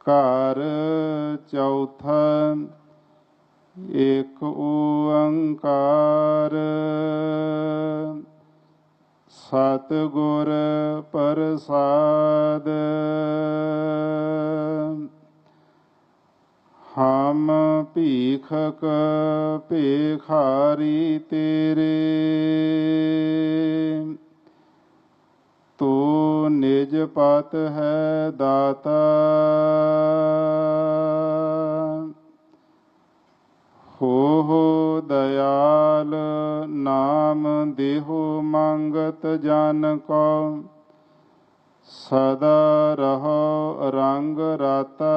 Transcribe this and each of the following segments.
ਘਰ ਚੌਥਾ ਏਕ ਓੰਕਾਰ। ਸਤਿਗੁਰ ਪ੍ਰਸਾਦ। ਹਮ ਭੀਖਕ ਭੇਖਾਰੀ ਤੇਰੇ। ਤੂੰ ਨਿਜ ਪਤ ਹੈ ਦਾਤਾ। ਹੋ ਹੋ ਦਇਆਲ ਨਾਮ ਦੇਹੋ ਮੰਗਤ ਜਨ ਕੋ ਸਦਾ ਰਹੋ ਰੰਗ ਰਾਤਾ।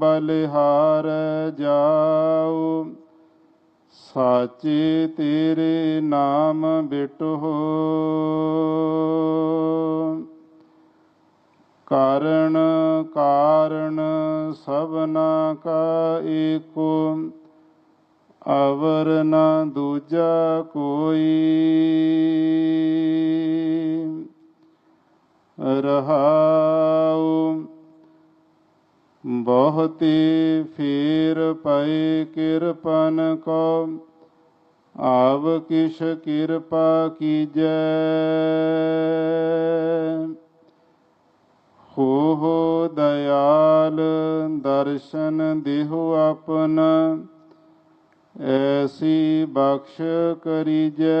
ਬਲਿਹਾਰ ਜਾਉ ਸਾਚੇ ਤੇਰੇ ਨਾਮ ਬਿਟੋ। ਕਾਰਣ ਕਾਰਣ ਸਭਨਾ ਕਾ ਏਕੋ। ਅਵਰ ਨ ਦੂਜਾ ਕੋਈ। ਰਹਾਉ ਬਹੁਤੀ ਫੇਰ ਪਏ ਕਿਰਪਨ ਕੋ, ਆਵ ਕਿਛ ਕਿਰਪਾ ਕੀਜੈ। ਹੋ ਹੋ ਦਇਆਲ ਦਰਸ਼ਨ ਦੇਹੁ ਆਪਨ, ਐਸੀ ਬਖਸ਼ ਕਰੀਜੈ।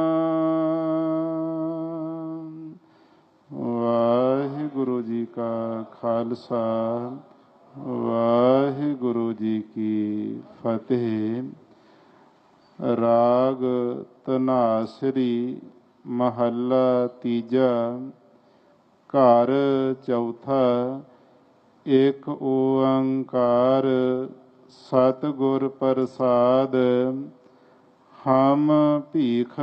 ਖਾਲਸਾ, ਵਾਹਿਗੁਰੂ ਜੀ ਕੀ ਫਤਿਹ। ਰਾਗ ਤਨਾਸਰੀ, ਮਹੱਲਾ ਤੀਜਾ, ਘਰ ਚੌਥਾ ਇੱਕ ਓੰਕਾਰ, ਸਤਿਗੁਰ ਪ੍ਰਸਾਦ, ਹਮ ਭੀਖ